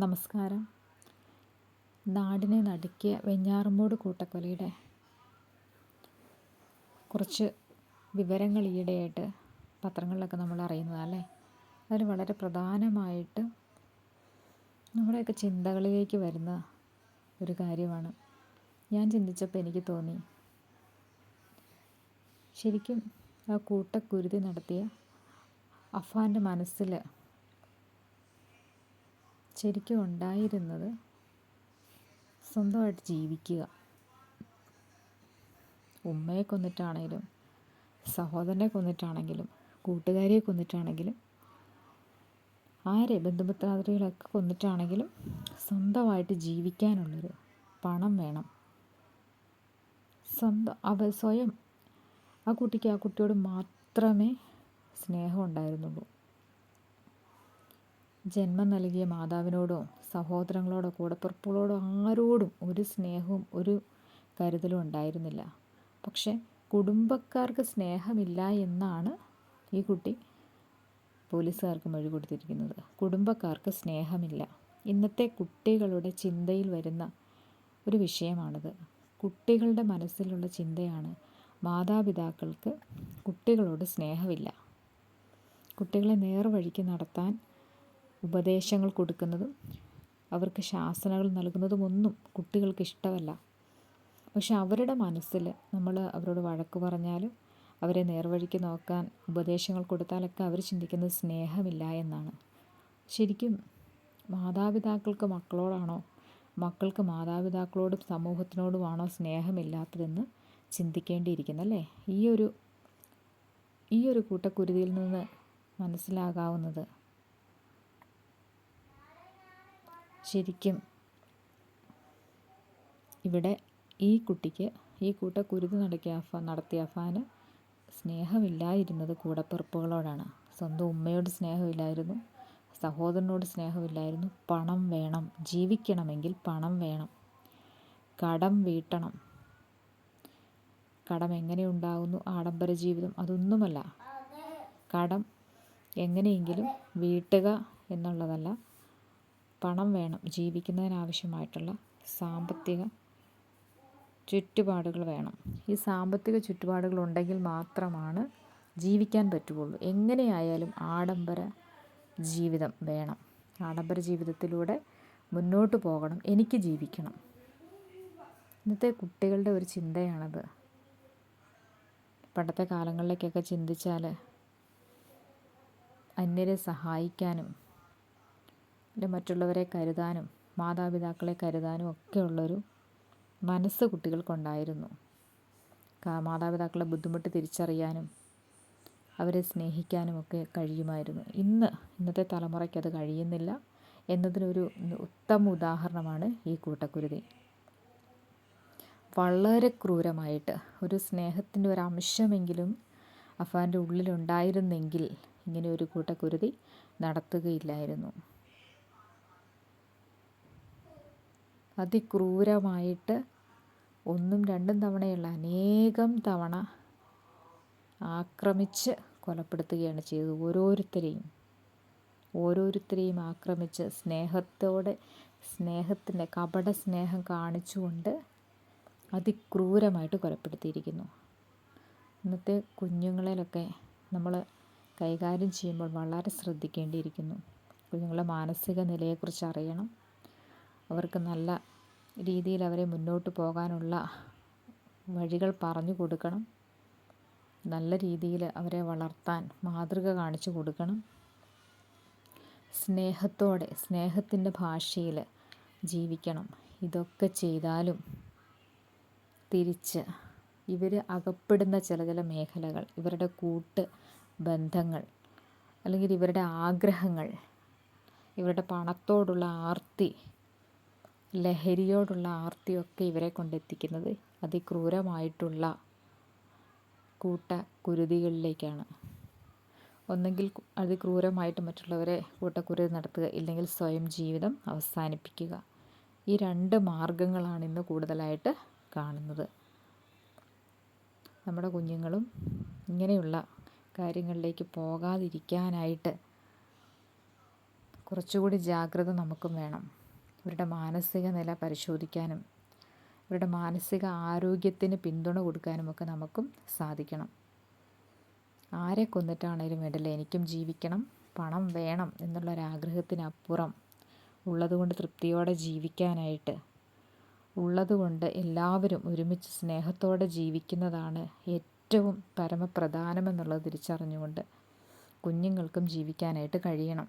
നമസ്കാരം. നാടിനെ നടുക്കിയ വെഞ്ഞാറമ്മൂട് കൂട്ടക്കൊലയുടെ കുറച്ച് വിവരങ്ങൾ ഈയിടെയായിട്ട് പത്രങ്ങളിലൊക്കെ നമ്മൾ അറിയുന്നതല്ലേ അതിൽ വളരെ പ്രധാനമായിട്ട് നമ്മുടെയൊക്കെ ചിന്തകളിലേക്ക് വരുന്ന ഒരു കാര്യമാണ്. ഞാൻ ചിന്തിച്ചപ്പോൾ എനിക്ക് തോന്നി ശരിക്കും ആ കൂട്ടക്കുരുതി നടത്തിയ അഫാന്റെ മനസ്സിൽ ശരിക്കും ഉണ്ടായിരുന്നത് സ്വന്തമായിട്ട് ജീവിക്കുക. ഉമ്മയെ കൊന്നിട്ടാണെങ്കിലും സഹോദരനെ കൊന്നിട്ടാണെങ്കിലും കൂട്ടുകാരിയെ കൊന്നിട്ടാണെങ്കിലും ആരെ ബന്ധുമിത്രാദികളൊക്കെ കൊന്നിട്ടാണെങ്കിലും സ്വന്തമായിട്ട് ജീവിക്കാനുള്ളൊരു പണം വേണം. സ്വന്തം അവ സ്വയം ആ കുട്ടിക്ക് ആ കുട്ടിയോട് മാത്രമേ സ്നേഹം ഉണ്ടായിരുന്നുള്ളൂ. ജന്മം നൽകിയ മാതാവിനോടോ സഹോദരങ്ങളോടോ കൂടപ്പിറപ്പുകളോടോ ആരോടും ഒരു സ്നേഹവും ഒരു കരുതലും ഉണ്ടായിരുന്നില്ല. പക്ഷെ കുടുംബക്കാർക്ക് സ്നേഹമില്ല എന്നാണ് ഈ കുട്ടി പോലീസുകാർക്ക് മൊഴി കൊടുത്തിരിക്കുന്നത്. കുടുംബക്കാർക്ക് സ്നേഹമില്ല. ഇന്നത്തെ കുട്ടികളുടെ ചിന്തയിൽ വരുന്ന ഒരു വിഷയമാണിത്. കുട്ടികളുടെ മനസ്സിലുള്ള ചിന്തയാണ് മാതാപിതാക്കൾക്ക് കുട്ടികളോട് സ്നേഹമില്ല. കുട്ടികളെ നേർവഴിക്ക് നടത്താൻ ഉപദേശങ്ങൾ കൊടുക്കുന്നതും അവർക്ക് ശാസനകൾ നൽകുന്നതുമൊന്നും കുട്ടികൾക്ക് ഇഷ്ടമല്ല. പക്ഷെ അവരുടെ മനസ്സിൽ നമ്മൾ അവരോട് വഴക്ക് പറഞ്ഞാലും അവരെ നേർവഴിക്ക് നോക്കാൻ ഉപദേശങ്ങൾ കൊടുത്താലൊക്കെ അവർ ചിന്തിക്കുന്നത് സ്നേഹമില്ല എന്നാണ്. ശരിക്കും മാതാപിതാക്കൾക്ക് മക്കളോടാണോ മക്കൾക്ക് മാതാപിതാക്കളോടും സമൂഹത്തിനോടുമാണോ സ്നേഹമില്ലാത്തതെന്ന് ചിന്തിക്കേണ്ടിയിരിക്കുന്നല്ലേ ഈ ഒരു ഈ ഒരു കൂട്ടക്കുരുതിയിൽ നിന്ന് മനസ്സിലാകാവുന്നത് ശരിക്കും ഇവിടെ ഈ കുട്ടിക്ക് ഈ കൂട്ട കുരുത് നടക്കിയ അഫ നടത്തിയ അഫാന് സ്നേഹമില്ലായിരുന്നത് കൂടപ്പിറപ്പുകളോടാണ്. സ്വന്തം ഉമ്മയോട് സ്നേഹമില്ലായിരുന്നു സഹോദരനോട് സ്നേഹമില്ലായിരുന്നു. പണം വേണം ജീവിക്കണമെങ്കിൽ പണം വേണം. കടം വീട്ടണം. കടം എങ്ങനെ ഉണ്ടാകുന്നു ആഡംബര ജീവിതം അതൊന്നുമല്ല. കടം എങ്ങനെയെങ്കിലും വീട്ടുക എന്നുള്ളതല്ല. പണം വേണം ജീവിക്കുന്നതിനാവശ്യമായിട്ടുള്ള സാമ്പത്തിക ചുറ്റുപാടുകൾ വേണം. ഈ സാമ്പത്തിക ചുറ്റുപാടുകൾ ഉണ്ടെങ്കിൽ മാത്രമാണ് ജീവിക്കാൻ പറ്റുകയുള്ളൂ. എങ്ങനെയായാലും ആഡംബര ജീവിതം വേണം. ആഡംബര ജീവിതത്തിലൂടെ മുന്നോട്ട് പോകണം. എനിക്ക് ജീവിക്കണം. ഇന്നത്തെ കുട്ടികളുടെ ഒരു ചിന്തയാണത്. പണ്ടത്തെ കാലങ്ങളിലേക്കൊക്കെ ചിന്തിച്ചാൽ അന്യരെ സഹായിക്കാനും പിന്നെ മറ്റുള്ളവരെ കരുതാനും മാതാപിതാക്കളെ കരുതാനും ഒക്കെ ഉള്ളൊരു മനസ്സ് കുട്ടികൾക്കുണ്ടായിരുന്നു. മാതാപിതാക്കളെ ബുദ്ധിമുട്ട് തിരിച്ചറിയാനും അവരെ സ്നേഹിക്കാനും ഒക്കെ കഴിയുമായിരുന്നു. ഇന്ന് ഇന്നത്തെ തലമുറയ്ക്ക് അത് കഴിയുന്നില്ല എന്നതിനൊരു ഉത്തമ ഉദാഹരണമാണ് ഈ കൂട്ടക്കുരുതി. വളരെ ക്രൂരമായിട്ട് ഒരു സ്നേഹത്തിന്റെ ഒരു അംശമെങ്കിലും അഫാന്റെ ഉള്ളിലുണ്ടായിരുന്നെങ്കിൽ ഇങ്ങനെ ഒരു കൂട്ടക്കുരുതി നടത്തുകയില്ലായിരുന്നു. അതിക്രൂരമായിട്ട് ഒന്നും രണ്ടും തവണയല്ല അനേകം തവണ ആക്രമിച്ച് കൊലപ്പെടുത്തുകയാണ് ചെയ്തത്. ഓരോരുത്തരെയും ഓരോരുത്തരെയും ആക്രമിച്ച് സ്നേഹത്തോടെ സ്നേഹത്തിന്റെ കപട സ്നേഹം കാണിച്ചുകൊണ്ട് അതിക്രൂരമായിട്ട് കൊലപ്പെടുത്തിയിരിക്കുന്നു. ഇന്നത്തെ കുഞ്ഞുങ്ങളിലൊക്കെ നമ്മൾ കൈകാര്യം ചെയ്യുമ്പോൾ വളരെ ശ്രദ്ധിക്കേണ്ടിയിരിക്കുന്നു. കുഞ്ഞുങ്ങളുടെ മാനസിക നിലയെക്കുറിച്ച് അറിയണം. അവർക്ക് നല്ല രീതിയിൽ അവരെ മുന്നോട്ട് പോകാനുള്ള വഴികൾ പറഞ്ഞു കൊടുക്കണം. നല്ല രീതിയിൽ അവരെ വളർത്താൻ മാതൃക കാണിച്ചു കൊടുക്കണം. സ്നേഹത്തോടെ സ്നേഹത്തിന്റെ ഭാഷയിൽ ജീവിക്കണം. ഇതൊക്കെ ചെയ്താലും തിരിച്ച് ഇവർ അകപ്പെടുന്ന ചില ചില മേഖലകൾ ഇവരുടെ കൂട്ട് ബന്ധങ്ങൾ അല്ലെങ്കിൽ ഇവരുടെ ആഗ്രഹങ്ങൾ ഇവരുടെ പണത്തോടുള്ള ആർത്തി ലഹരിയോടുള്ള ആർത്തിയൊക്കെ ഇവരെ കൊണ്ടെത്തിക്കുന്നത് അതിക്രൂരമായിട്ടുള്ള കൂട്ട കുരുതികളിലേക്കാണ് ഒന്നെങ്കിൽ അതിക്രൂരമായിട്ട് മറ്റുള്ളവരെ കൂട്ടക്കുരുതി നടത്തുക ഇല്ലെങ്കിൽ സ്വയം ജീവിതം അവസാനിപ്പിക്കുക. ഈ രണ്ട് മാർഗങ്ങളാണ് ഇന്ന് കൂടുതലായിട്ട് കാണുന്നത്. നമ്മുടെ കുഞ്ഞുങ്ങളും ഇങ്ങനെയുള്ള കാര്യങ്ങളിലേക്ക് പോകാതിരിക്കാനായിട്ട് കുറച്ചുകൂടി ജാഗ്രത നമുക്കും വേണം. ഇവരുടെ മാനസിക നില പരിശോധിക്കാനും ഇവരുടെ മാനസിക ആരോഗ്യത്തിന് പിന്തുണ കൊടുക്കാനും ഒക്കെ നമുക്കും സാധിക്കണം. ആരെ കൊന്നിട്ടാണേലും വേണ്ടില്ല? എനിക്കും ജീവിക്കണം പണം വേണം എന്നുള്ളൊരാഗ്രഹത്തിനപ്പുറം ഉള്ളതുകൊണ്ട് തൃപ്തിയോടെ ജീവിക്കാനായിട്ട്. ഉള്ളതുകൊണ്ട് എല്ലാവരും ഒരുമിച്ച് സ്നേഹത്തോടെ ജീവിക്കുന്നതാണ് ഏറ്റവും പരമപ്രധാനമെന്നുള്ളത് തിരിച്ചറിഞ്ഞുകൊണ്ട് കുഞ്ഞുങ്ങൾക്കും ജീവിക്കാനായിട്ട് കഴിയണം.